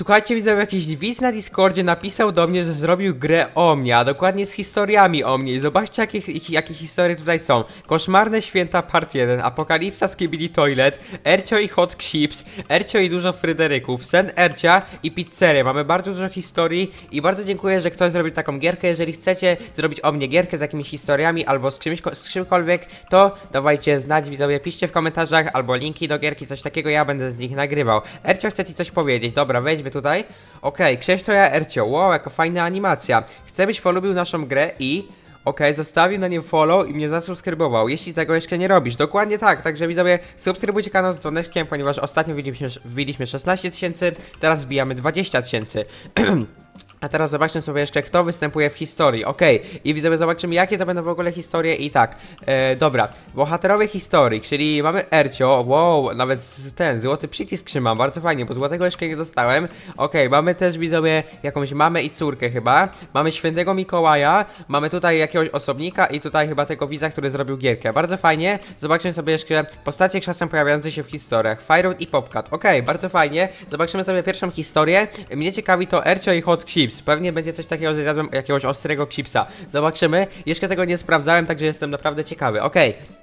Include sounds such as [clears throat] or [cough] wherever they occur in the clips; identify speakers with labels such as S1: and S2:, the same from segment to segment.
S1: Słuchajcie, widzę, jakiś widz na Discordzie napisał do mnie, że zrobił grę o mnie, a dokładnie z historiami o mnie. I zobaczcie, jakie, jakie historie tutaj są. Koszmarne święta part 1, Apokalipsa z Kibili Toilet, Ercio i Hot Chips, Ercio i dużo Fryderyków, Sen Ercia i Pizzerię. Mamy bardzo dużo historii i bardzo dziękuję, że ktoś zrobił taką gierkę. Jeżeli chcecie zrobić o mnie gierkę z jakimiś historiami albo z czymś, z czymkolwiek, to dawajcie znać, widzowie, piszcie w komentarzach albo linki do gierki, coś takiego, ja będę z nich nagrywał. Ercio chce ci coś powiedzieć, dobra, tutaj. Okej, Krzyś to ja Ercio, wow, jaka fajna animacja. Chcę, byś polubił naszą grę i... Okej, zostawił na nim follow i mnie zasubskrybował, jeśli tego jeszcze nie robisz. Dokładnie tak, także widzowie, subskrybujcie kanał z dzwoneczkiem, ponieważ ostatnio wbiliśmy, wbiliśmy 16 tysięcy, teraz wbijamy 20 tysięcy. [clears throat] A teraz zobaczmy sobie jeszcze, kto występuje w historii. Okej, i widzowie, zobaczymy, jakie to będą w ogóle historie. I tak, e, dobra, bohaterowie historii, czyli mamy Ercio, wow, nawet ten, złoty przycisk trzymam, bardzo fajnie, bo złotego jeszcze nie dostałem. Okej, mamy też, widzowie, jakąś mamę i córkę chyba. Mamy świętego Mikołaja, mamy tutaj jakiegoś osobnika i tutaj chyba tego widza, który zrobił gierkę. Bardzo fajnie, zobaczmy sobie jeszcze postacie czasem pojawiające się w historiach. Firewood i Popcat, okej, bardzo fajnie. Zobaczymy sobie pierwszą historię. Mnie ciekawi to Ercio i Hot Chips. Pewnie będzie coś takiego, że jakiegoś ostrego chipsa. Zobaczymy. Jeszcze tego nie sprawdzałem, także jestem naprawdę ciekawy. Okej.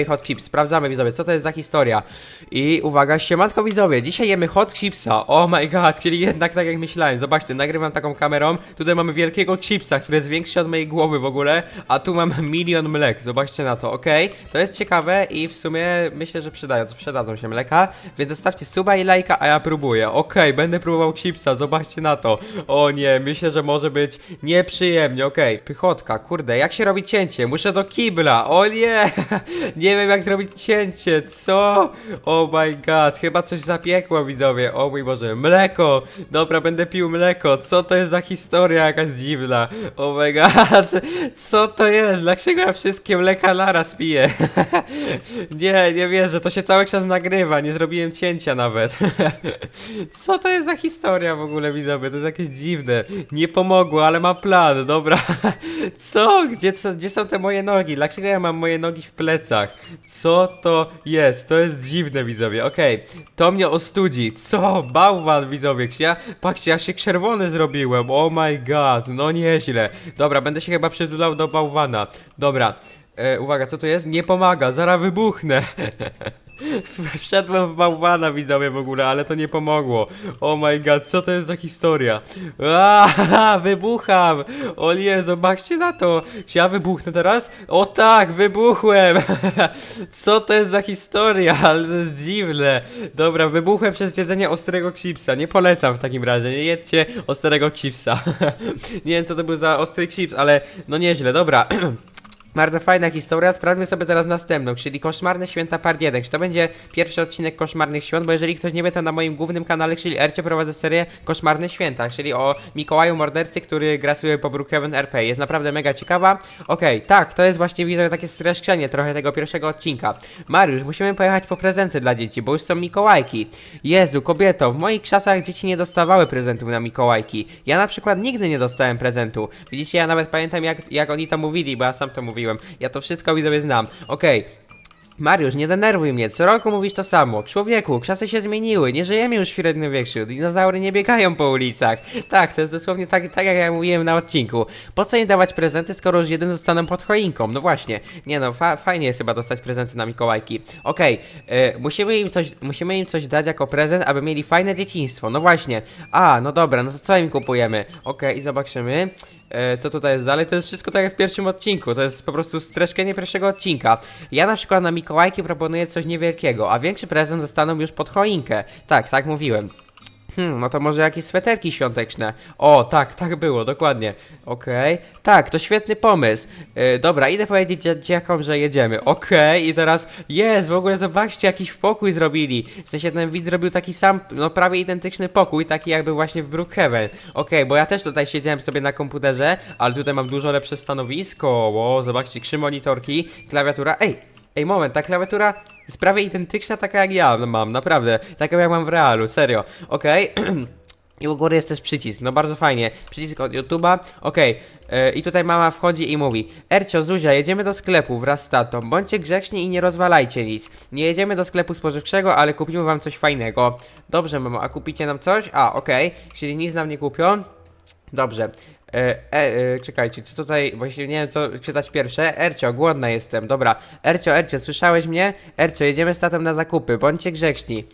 S1: I Hot Chips, sprawdzamy widzowie, co to jest za historia. I uwaga, siemanko widzowie, dzisiaj jemy Hot Chipsa, oh my god, czyli jednak tak jak myślałem, zobaczcie, nagrywam taką kamerą, tutaj mamy wielkiego chipsa, który jest większy od mojej głowy w ogóle, a tu mam milion mlek, zobaczcie na to, okej, to jest ciekawe i w sumie myślę, że przydają, przydadzą się mleka, więc zostawcie suba i lajka, a ja próbuję, okej, będę próbował chipsa, zobaczcie na to, o nie, myślę, że może być nieprzyjemnie, okej, pychotka, kurde, jak się robi cięcie, muszę do kibla, o nie, nie wiem jak zrobić cięcie, co? Oh my god, chyba coś zapiekło widzowie, o mój Boże, mleko, dobra, będę pił mleko, co to jest za historia jakaś dziwna, oh my god, co to jest, dlaczego ja wszystkie mleka naraz piję? [laughs] nie, nie wierzę, to się cały czas nagrywa, nie zrobiłem cięcia nawet, [laughs] co to jest za historia w ogóle widzowie, to jest jakieś dziwne, nie pomogło, ale mam plan, dobra, [laughs] co, gdzie, co, gdzie są te moje nogi, dlaczego ja mam moje nogi w plecach, co to jest, to jest dziwne widzowie, okej, to mnie ostudzi, co, bałwan widzowie, ja, patrzcie, ja się czerwony zrobiłem, oh my god, no nieźle, dobra, będę się chyba przytulał do bałwana, dobra, e, uwaga, co to jest, nie pomaga, zaraz wybuchnę, [laughs] [laughs] Wszedłem w bałwana widzowie w ogóle, ale to nie pomogło. Oh my god, co to jest za historia? Aaaa, [laughs] wybucham! O nie, zobaczcie na to! Czy ja wybuchnę teraz? O tak, wybuchłem! [laughs] Co to jest za historia? Ale to jest dziwne. Dobra, wybuchłem przez jedzenie ostrego chipsa. Nie polecam w takim razie, nie jedźcie ostrego chipsa. nie wiem co to był za ostry chips, ale no nieźle, dobra. [clears throat] Bardzo fajna historia, sprawdźmy sobie teraz następną, czyli Koszmarne Święta Part 1. Czy to będzie pierwszy odcinek Koszmarnych Świąt? Bo jeżeli ktoś nie wie, to na moim głównym kanale, czyli Ercie, prowadzę serię Koszmarne Święta, czyli o Mikołaju Mordercy, który grasuje po Brookhaven RP. Jest naprawdę mega ciekawa. Okej, tak, to jest właśnie, widzę, takie streszczenie trochę tego pierwszego odcinka. Mariusz, musimy pojechać po prezenty dla dzieci, bo już są Mikołajki. Jezu, kobieto, w moich czasach dzieci nie dostawały prezentów na Mikołajki. Ja na przykład nigdy nie dostałem prezentu. Widzicie, ja nawet pamiętam jak, jak oni to mówili, bo ja sam to mówiłem. Ja to wszystko widzowie znam. Okej. Mariusz, nie denerwuj mnie, co roku mówisz to samo. Człowieku, czasy się zmieniły, nie żyjemy już w średniowieczu, dinozaury nie biegają po ulicach. Tak, to jest dosłownie tak, tak jak ja mówiłem na odcinku. Po co im dawać prezenty, skoro już jeden dostaną pod choinką? No właśnie, nie no, fa fajnie jest chyba dostać prezenty na Mikołajki. Okej, e, musimy, im coś, musimy im coś dać jako prezent, aby mieli fajne dzieciństwo. No właśnie. A, no dobra, no to co im kupujemy? Okej, i zobaczymy. E, co tutaj jest dalej? To jest wszystko tak jak w pierwszym odcinku. To jest po prostu streszczenie pierwszego odcinka. Ja na przykład na Mikołajki proponuję coś niewielkiego, a większy prezent dostaną już pod choinkę. Tak, tak mówiłem. Hmm, no to może jakieś sweterki świąteczne. O, tak, tak było, dokładnie. Okej. Tak, to świetny pomysł. E, dobra, idę powiedzieć dzia- dziakom, że jedziemy. Okej, i teraz jest, w ogóle zobaczcie, jakiś pokój zrobili. W sensie ten widz zrobił taki sam, no prawie identyczny pokój, taki jakby właśnie w Brookhaven. Okej, bo ja też tutaj siedziałem sobie na komputerze, ale tutaj mam dużo lepsze stanowisko. Ło, zobaczcie, trzy monitorki, klawiatura. Ej, Ej, moment, ta klawiatura jest prawie identyczna taka jak ja mam, naprawdę. Taka jak mam w realu, serio. Okej. [clears throat] I u góry jest też przycisk, no bardzo fajnie. Przycisk od YouTube'a, okej. E, I tutaj mama wchodzi i mówi Ercio, Zuzia, jedziemy do sklepu wraz z tatą. Bądźcie grzeczni i nie rozwalajcie nic. Nie jedziemy do sklepu spożywczego, ale kupimy wam coś fajnego. Dobrze, mamo, a kupicie nam coś? A, okej. Czyli nic nam nie kupią? Dobrze. E, e, e, czekajcie, co tutaj, właśnie nie wiem co czytać pierwsze. Ercio, głodna jestem, dobra. Ercio, Ercio, słyszałeś mnie? Ercio, jedziemy z tatą na zakupy, bądźcie grzeczni.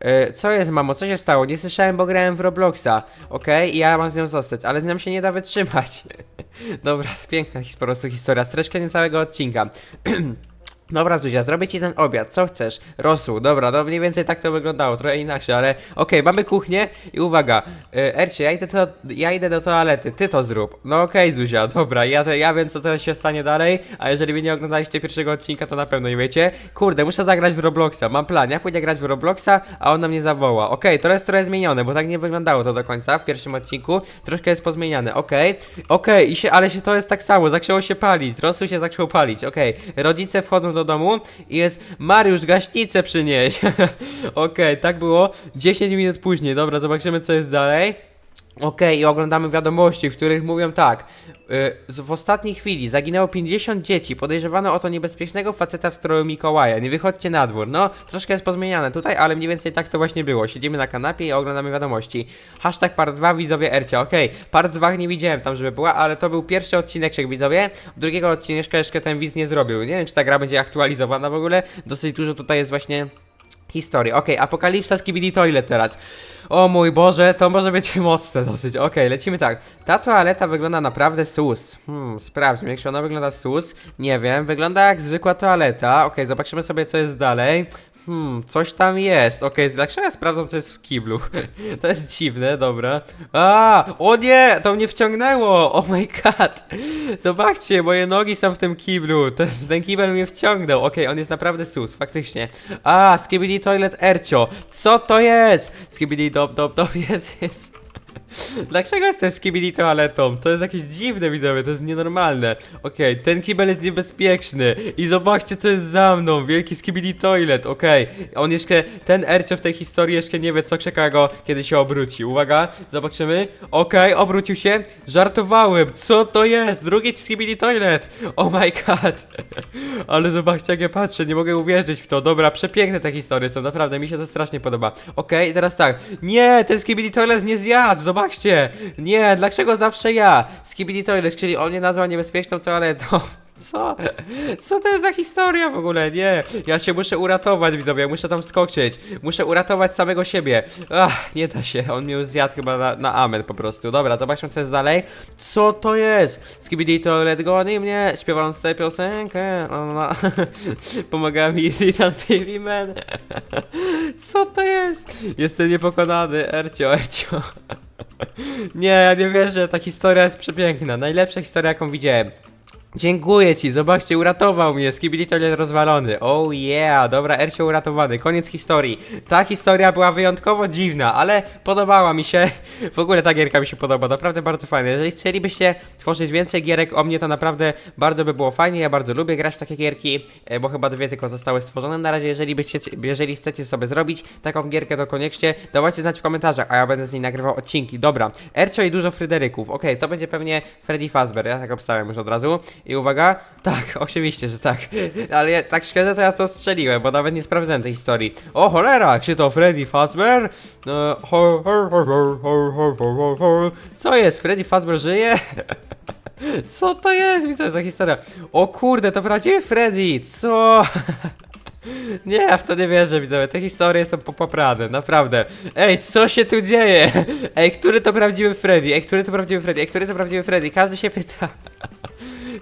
S1: E, co jest, mamo, co się stało? Nie słyszałem, bo grałem w Robloxa, okej? I ja mam z nią zostać, ale z nią się nie da wytrzymać. [laughs] dobra, piękna po prostu historia, streszka niecałego odcinka. [clears throat] Dobra, Zuzia, zrobię ci ten obiad, co chcesz? Rosół, dobra, no mniej więcej tak to wyglądało, trochę inaczej, ale okej, mamy kuchnię i uwaga, e, Ercie, ja idę, to, ja idę do toalety, ty to zrób. No okej, Zuzia, dobra, ja, te, ja wiem co teraz się stanie dalej, a jeżeli wy nie oglądaliście pierwszego odcinka, to na pewno nie wiecie. Kurde, muszę zagrać w Robloxa, mam plan, ja pójdę grać w Robloxa, a ona mnie zawoła. Okej, to jest trochę zmienione, bo tak nie wyglądało to do końca w pierwszym odcinku, troszkę jest pozmieniane, okej, okej, ale się to jest tak samo, zaczęło się palić, Rosu się zaczął palić, okej, rodzice wchodzą do domu i jest Mariusz, gaśnicę przynieś. [laughs] Okej, tak było. 10 minut później, dobra, zobaczymy co jest dalej. Okej, i oglądamy wiadomości, w których mówią tak. y, z- w ostatniej chwili zaginęło 50 dzieci. Podejrzewano o to niebezpiecznego faceta w stroju Mikołaja. Nie wychodźcie na dwór. No, troszkę jest pozmieniane tutaj, ale mniej więcej tak to właśnie było. Siedzimy na kanapie i oglądamy wiadomości. Hashtag part 2 widzowie Ercia. Okej, part 2 nie widziałem tam, żeby była, ale to był pierwszy odcineczek widzowie. Drugiego odcineczka jeszcze ten widz nie zrobił. Nie wiem, czy ta gra będzie aktualizowana w ogóle. Dosyć dużo tutaj jest właśnie historii. Okej, Apokalipsa z Kibidi Toilet teraz. O mój Boże, to może być [laughs] mocne dosyć. Okej, lecimy tak. Ta toaleta wygląda naprawdę sus. Hmm, sprawdźmy, jak się ona wygląda sus. Nie wiem, wygląda jak zwykła toaleta. Okej, zobaczymy sobie, co jest dalej. Hmm, coś tam jest. Okej, dlaczego ja sprawdzam, co jest w kiblu? [laughs] to jest dziwne, dobra. A, o nie, to mnie wciągnęło. Oh my god. Zobaczcie, moje nogi są w tym kiblu. Ten, ten kibel mnie wciągnął. Okej, on jest naprawdę sus, faktycznie. A, Skibidi Toilet Ercio. Co to jest? Skibidi Dop Dop Dop [laughs] jest, jest. [laughs] Dlaczego jestem z kibili toaletą? To jest jakieś dziwne widzowie, to jest nienormalne. Okej, ten kibel jest niebezpieczny. I zobaczcie co jest za mną, wielki skibidi toilet, okej. On jeszcze, ten Ercio w tej historii jeszcze nie wie co czeka go, kiedy się obróci. Uwaga, zobaczymy. Okej, obrócił się. Żartowałem, co to jest? Drugi skibidi toilet. Oh my god. [laughs] Ale zobaczcie jak ja patrzę, nie mogę uwierzyć w to. Dobra, przepiękne te historie są, naprawdę, mi się to strasznie podoba. Okej, teraz tak. Nie, ten skibidi toilet mnie zjadł, zobaczcie. Nie, dlaczego zawsze ja? Skibidi toilet, czyli on mnie nazwał niebezpieczną toaletą. Co? Co to jest za historia w ogóle? Nie, ja się muszę uratować, widzowie, muszę tam skoczyć. Muszę uratować samego siebie. Ach, nie da się, on mnie już zjadł chyba na, na amen po prostu. Dobra, zobaczmy co jest dalej. Co to jest? Skibidi toilet goni mnie, śpiewając tę piosenkę. No, no. [laughs] Pomaga mi TV Man. [laughs] Co to jest? Jestem niepokonany, Ercio, Ercio. [laughs] Nie, ja nie wierzę, ta historia jest przepiękna. Najlepsza historia, jaką widziałem. Dziękuję ci, zobaczcie, uratował mnie, skibidi toilet rozwalony. Oh yeah, dobra, Ercio uratowany, koniec historii. Ta historia była wyjątkowo dziwna, ale podobała mi się. W ogóle ta gierka mi się podoba, naprawdę bardzo fajna. Jeżeli chcielibyście tworzyć więcej gierek o mnie, to naprawdę bardzo by było fajnie. Ja bardzo lubię grać w takie gierki, e, bo chyba dwie tylko zostały stworzone na razie. Jeżeli, byście, jeżeli chcecie sobie zrobić taką gierkę, to koniecznie dawajcie znać w komentarzach, a ja będę z niej nagrywał odcinki. Dobra, Ercio i dużo Fryderyków. Okej, to będzie pewnie Freddy Fazbear, ja tak obstawiam już od razu. I uwaga, tak, [laughs] oczywiście, że tak. Ale ja, tak szczerze to ja to strzeliłem, bo nawet nie sprawdzałem tej historii. O cholera, czy to Freddy Fazbear? No, ho, ho, ho, ho, ho, ho, Co jest? Freddy Fazbear żyje? [laughs] Co to jest? Widzę, za historia. O kurde, to prawdziwy Freddy! Co? [laughs] Nie, ja w to nie wierzę, widzowie. Te historie są popoprane, naprawdę. Ej, co się tu dzieje? Ej, który to prawdziwy Freddy? Ej, który to prawdziwy Freddy? Ej, który to prawdziwy Freddy? Każdy się pyta.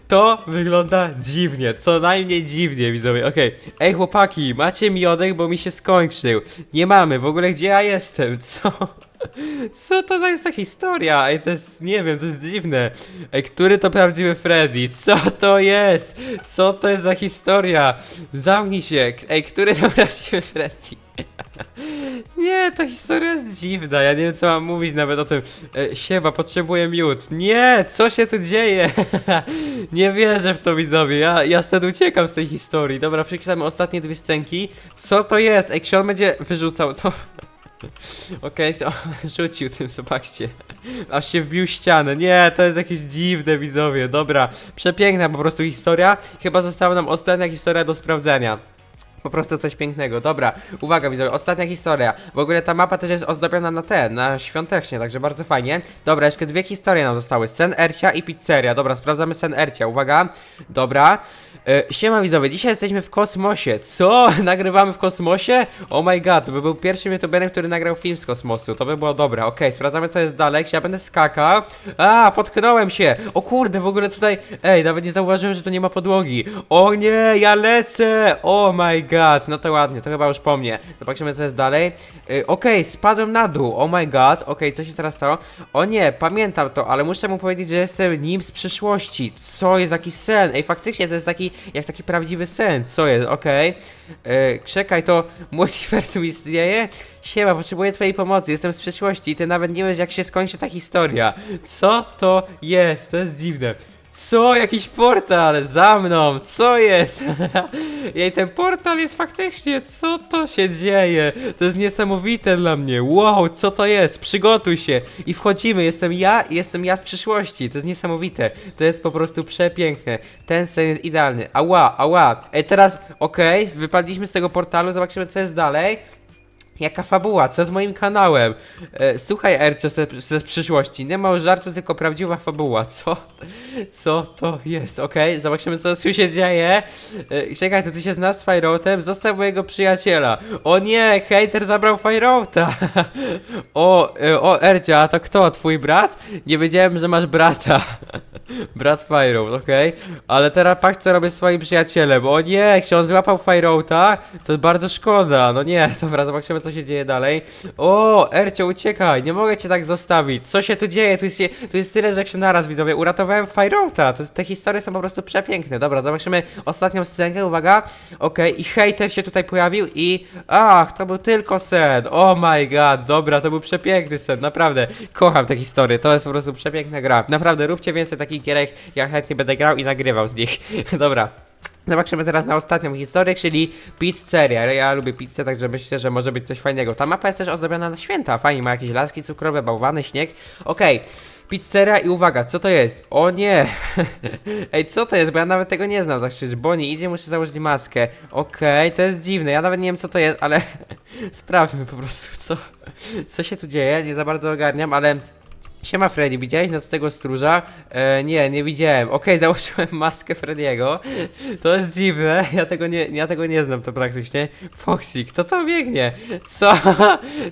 S1: To wygląda dziwnie, co najmniej dziwnie, widzowie. Okej, ej chłopaki, macie miodek, bo mi się skończył. Nie mamy, w ogóle gdzie ja jestem? [laughs] Co? Co to jest za historia? Ej, to jest, nie wiem, to jest dziwne. Ej, który to prawdziwy Freddy? Co to jest? Co to jest za historia? Zamknij się. Ej, który to [laughs] prawdziwy Freddy? Nie, ta historia jest dziwna, ja nie wiem co mam mówić nawet o tym. E, potrzebuję miód. Nie, co się tu dzieje? [laughs] nie wierzę w to widzowie, ja, ja stąd uciekam z tej historii. Dobra, przeczytamy ostatnie dwie scenki. Co to jest? Ej, on będzie wyrzucał to? [laughs] Okej, okay, [laughs] rzucił tym, zobaczcie. Aż się wbił ścianę. Nie, to jest jakieś dziwne, widzowie. Dobra, przepiękna po prostu historia. Chyba została nam ostatnia historia do sprawdzenia. Po prostu coś pięknego. Dobra, uwaga widzowie, ostatnia historia. W ogóle ta mapa też jest ozdobiona na te, na świątecznie, także bardzo fajnie. Dobra, jeszcze dwie historie nam zostały. Sen Ercia i pizzeria. Dobra, sprawdzamy Sen Ercia, uwaga. Dobra. E, siema widzowie, dzisiaj jesteśmy w kosmosie. Co? [laughs] Nagrywamy w kosmosie? Oh my god, to by był pierwszym youtuberem, który nagrał film z kosmosu. To by było dobre. Okej, sprawdzamy co jest dalej. Ja będę skakał. A, potknąłem się. O kurde, w ogóle tutaj... Ej, nawet nie zauważyłem, że tu nie ma podłogi. O nie, ja lecę. Oh my god, no to ładnie, to chyba już po mnie. Zobaczymy co jest dalej. Y, Okej, spadłem na dół. Oh my god, okej, co się teraz stało? O nie, pamiętam to, ale muszę mu powiedzieć, że jestem nim z przyszłości. Co jest taki sen? Ej, faktycznie to jest taki, jak taki prawdziwy sen. Co jest? Okej. Okay. Czekaj, to multiversum istnieje? Siema, potrzebuję twojej pomocy, jestem z przyszłości i ty nawet nie wiesz jak się skończy ta historia. Co to jest? To jest dziwne. Co? Jakiś portal za mną! Co jest? [laughs] Jej, ten portal jest faktycznie. Co to się dzieje? To jest niesamowite dla mnie. Wow, co to jest? Przygotuj się i wchodzimy. Jestem ja i jestem ja z przyszłości. To jest niesamowite. To jest po prostu przepiękne. Ten sen jest idealny. Ała, ała. Ej, teraz, okej, wypadliśmy z tego portalu, zobaczymy co jest dalej. Jaka fabuła, co z moim kanałem? E, słuchaj, Ercio, ze, ze przyszłości, nie ma żartu, tylko prawdziwa fabuła. Co? Co to jest? Okej, zobaczymy, co tu się dzieje. E, czekaj, to ty się znasz z Fireoutem? Zostaw mojego przyjaciela. O nie, hater zabrał Fireouta. [laughs] o, e, o, Ercio, a to kto? Twój brat? Nie wiedziałem, że masz brata. [laughs] Brat Fireout, okej. Ale teraz patrz, co robię z swoim przyjacielem. O nie, jak się on złapał Fireouta, to bardzo szkoda. No nie, [laughs] dobra, zobaczymy, co się dzieje dalej. O, Ercio, uciekaj, nie mogę cię tak zostawić. Co się tu dzieje? Tu jest, tu jest tyle rzeczy naraz, widzowie. Uratowałem Fireouta. Te historie są po prostu przepiękne. Dobra, zobaczymy ostatnią scenkę, uwaga. Okej, i hater się tutaj pojawił i... Ach, to był tylko sen. Oh my god, dobra, to był przepiękny sen, naprawdę. Kocham te historie, to jest po prostu przepiękna gra. Naprawdę, róbcie więcej takich gierek, ja chętnie będę grał i nagrywał z nich. [laughs] Dobra. Zobaczymy teraz na ostatnią historię, czyli pizzeria. Ja lubię pizzę, także myślę, że może być coś fajnego. Ta mapa jest też ozdobiona na święta. Fajnie, ma jakieś laski cukrowe, bałwany, śnieg. Okej. Pizzeria i uwaga, co to jest? O nie! [laughs] Ej, co to jest? Bo ja nawet tego nie znam. Tak się Bonnie idzie, muszę założyć maskę. Okej, to jest dziwne. Ja nawet nie wiem co to jest, ale [laughs] sprawdźmy po prostu, co, co się tu dzieje. Nie za bardzo ogarniam, ale Siema Freddy, widziałeś nocnego stróża? E, nie, nie widziałem. Okej, [laughs] założyłem maskę Freddy'ego. To jest dziwne, ja tego nie, ja tego nie znam to praktycznie. Foxy, kto to biegnie? Co?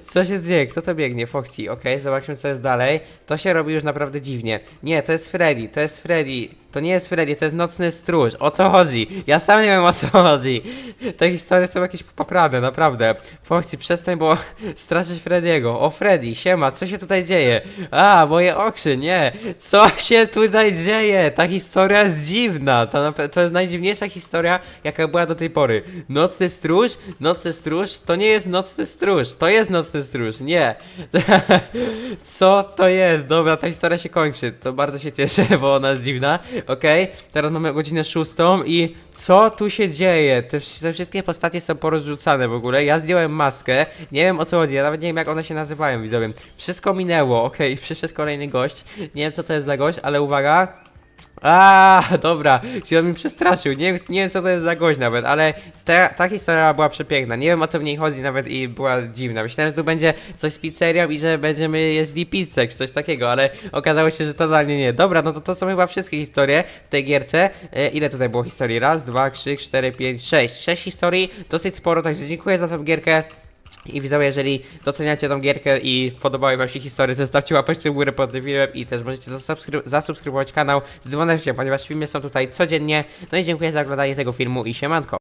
S1: Co się dzieje? Kto to biegnie? Foxy, okej, zobaczmy co jest dalej. To się robi już naprawdę dziwnie. Nie, to jest Freddy, to jest Freddy. To nie jest Freddy, to jest nocny stróż. O co chodzi? Ja sam nie wiem o co chodzi. Te historie są jakieś poprawne, naprawdę. Foxy, przestań, bo [laughs] straszysz Freddy'ego. O Freddy, siema, co się tutaj dzieje? A, moje oczy, nie. Co się tutaj dzieje? Ta historia jest dziwna. To, to jest najdziwniejsza historia, jaka była do tej pory. Nocny stróż? Nocny stróż? To nie jest nocny stróż. To jest nocny stróż. Nie. [laughs] Co to jest? Dobra, ta historia się kończy. To bardzo się cieszę, bo ona jest dziwna. Okej, teraz mamy godzinę szóstą i co tu się dzieje? Te, te wszystkie postacie są porozrzucane w ogóle. Ja zdjąłem maskę. Nie wiem o co chodzi, ja nawet nie wiem jak one się nazywają, widzowie. Wszystko minęło, okej, [laughs] przyszedł kolejny gość. Nie wiem co to jest za gość, ale uwaga. A, dobra, się mi przestraszył. Nie, nie wiem co to jest za gość nawet, ale ta, ta historia była przepiękna. Nie wiem o co w niej chodzi nawet i była dziwna. Myślałem, że tu będzie coś z pizzerią i że będziemy jeźdili pizzę czy coś takiego, ale okazało się, że totalnie nie. Dobra, no to to są chyba wszystkie historie w tej gierce. E, ile tutaj było historii? Raz, dwa, trzy, cztery, pięć, sześć. Sześć historii, dosyć sporo, także dziękuję za tę gierkę. I widzowie, jeżeli doceniacie tą gierkę i podobały wam się historie, to zostawcie łapeczkę w górę pod filmem i też możecie zasubskryb- zasubskrybować kanał z dzwoneczkiem, ponieważ filmy są tutaj codziennie. No i dziękuję za oglądanie tego filmu i siemanko.